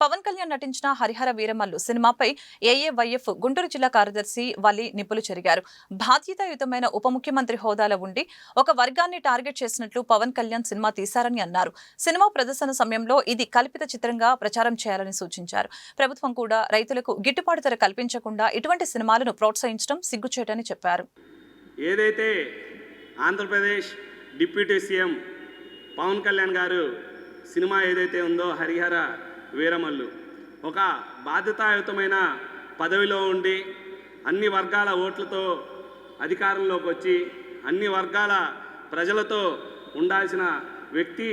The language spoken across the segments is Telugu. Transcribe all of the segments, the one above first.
పవన్ కళ్యాణ్ నటించిన హరిహర వీరమల్లు సినిమాపై ఏఏవైఎఫ్ గుంటూరు జిల్లా కార్యదర్శి వలి నిప్పులు చెరిగారు బాధ్యతాయుతమైన ఉప ముఖ్యమంత్రి హోదాలో ఉండి ఒక వర్గాన్ని టార్గెట్ చేసినట్లు పవన్ కళ్యాణ్ సినిమా తీశారని అన్నారు. సినిమా ప్రదర్శన సమయంలో ఇది కల్పిత చిత్రంగా ప్రచారం చేయాలని సూచించారు. ప్రభుత్వం కూడా రైతులకు గిట్టుబాటు ధర కల్పించకుండా ఇటువంటి సినిమాలను ప్రోత్సహించడం సిగ్గుచేటని చెప్పారు. ఏదైతే Andhra Pradesh deputy CM Pawan Kalyan garu cinema ఏదైతే ఉందో హరిహర వీరమల్లు. ఒక బాధ్యతాయుతమైన పదవిలో ఉండి అన్ని వర్గాల ఓట్లతో అధికారంలోకి వచ్చి అన్ని వర్గాల ప్రజలతో ఉండాల్సిన వ్యక్తి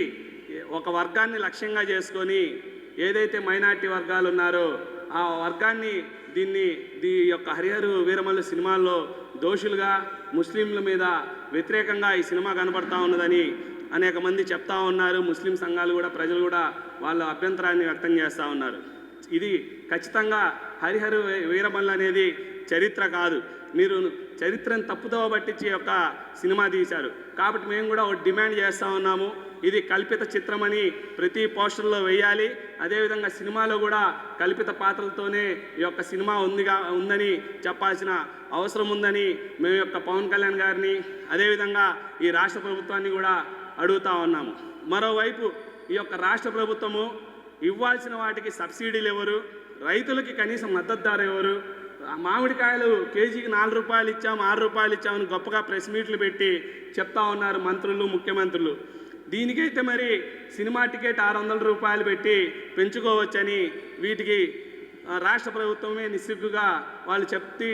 ఒక వర్గాన్ని లక్ష్యంగా చేసుకొని ఏదైతే మైనార్టీ వర్గాలు ఉన్నారో ఆ వర్గాన్ని దీన్ని దీ యొక్క హరిహరు వీరమల్లు సినిమాల్లో దోషులుగా ముస్లింల మీద వ్యతిరేకంగా ఈ సినిమా కనబడతా ఉన్నదని అనేక మంది చెప్తా ఉన్నారు. ముస్లిం సంఘాలు కూడా ప్రజలు కూడా వాళ్ళ అభ్యంతరాన్ని వ్యక్తం చేస్తూ ఉన్నారు. ఇది ఖచ్చితంగా హరిహరు వీరమల్లు అనేది చరిత్ర కాదు. మీరు చరిత్రను తప్పుదోవ పట్టించి యొక్క సినిమా తీశారు. కాబట్టి మేము కూడా ఒక డిమాండ్ చేస్తూ ఉన్నాము. ఇది కల్పిత చిత్రమని ప్రతి పోస్టర్లో వేయాలి. అదేవిధంగా సినిమాలో కూడా కల్పిత పాత్రలతోనే ఈ యొక్క సినిమా ఉందిగా ఉందని చెప్పాల్సిన అవసరం ఉందని మేము యొక్క పవన్ కళ్యాణ్ గారిని అదేవిధంగా ఈ రాష్ట్ర ప్రభుత్వాన్ని కూడా అడుగుతా ఉన్నాము. మరోవైపు ఈ యొక్క రాష్ట్ర ప్రభుత్వము ఇవ్వాల్సిన వాటికి సబ్సిడీలు ఎవరు? రైతులకి కనీసం మద్దతు ధర ఎవరు? మామిడికాయలు కేజీకి నాలుగు రూపాయలు ఇచ్చాము ఆరు రూపాయలు ఇచ్చామని గొప్పగా ప్రెస్ మీట్లు పెట్టి చెప్తా ఉన్నారు మంత్రులు ముఖ్యమంత్రులు. దీనికైతే మరి సినిమా టికెట్ ఆరు వందల రూపాయలు పెట్టి పెంచుకోవచ్చని వీటికి రాష్ట్ర ప్రభుత్వమే నిస్సిగ్గుగా వాళ్ళు చెప్తి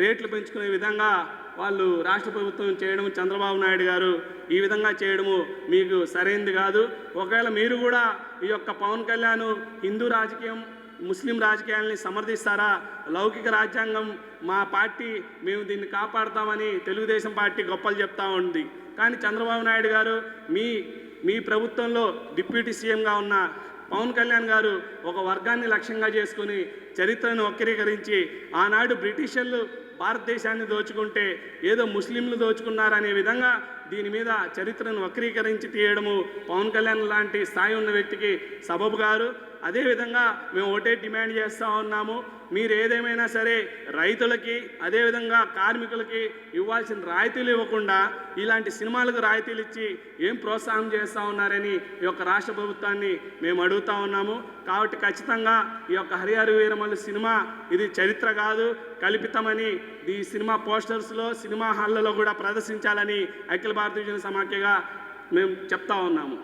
రేట్లు పెంచుకునే విధంగా వాళ్ళు రాష్ట్ర ప్రభుత్వం చేయడం చంద్రబాబు నాయుడు గారు ఈ విధంగా చేయడము మీకు సరైనది కాదు. ఒకవేళ మీరు కూడా ఈ యొక్క పవన్ కళ్యాణ్ హిందూ రాజకీయం ముస్లిం రాజకీయాల్ని సమర్థిస్తారా? లౌకిక రాజ్యాంగం మా పార్టీ మేము దీన్ని కాపాడుతామని తెలుగుదేశం పార్టీ గొప్పలు చెప్తా ఉంది. కానీ చంద్రబాబు నాయుడు గారు మీ మీ ప్రభుత్వంలో డిప్యూటీ సీఎంగా ఉన్న పవన్ కళ్యాణ్ గారు ఒక వర్గాన్ని లక్ష్యంగా చేసుకుని చరిత్రను వక్రీకరించి ఆనాడు బ్రిటిషర్లు భారతదేశాన్ని దోచుకుంటే ఏదో ముస్లింలు దోచుకున్నారనే విధంగా దీని మీద చరిత్రను వక్రీకరించి తీయడము పవన్ కళ్యాణ్ లాంటి స్థాయి ఉన్న వ్యక్తికి సబబు గారు. అదేవిధంగా మేము ఒకటే డిమాండ్ చేస్తూ ఉన్నాము. మీరు ఏదేమైనా సరే రైతులకి అదేవిధంగా కార్మికులకి ఇవ్వాల్సిన రాయితీలు ఇవ్వకుండా ఇలాంటి సినిమాలకు రాయితీలు ఇచ్చి ఏం ప్రోత్సాహం చేస్తూ ఉన్నారని ఈ యొక్క రాష్ట్ర ప్రభుత్వాన్ని మేము అడుగుతా ఉన్నాము. కాబట్టి ఖచ్చితంగా ఈ యొక్క హరిహర వీరమల్లు సినిమా ఇది చరిత్ర కాదు. కల్పితమని ఈ సినిమా పోస్టర్స్లో సినిమా హాళ్ళలో కూడా ప్రదర్శించాలని అఖిల భారతీయ జన సమాఖ్యగా మేము చెప్తా ఉన్నాము.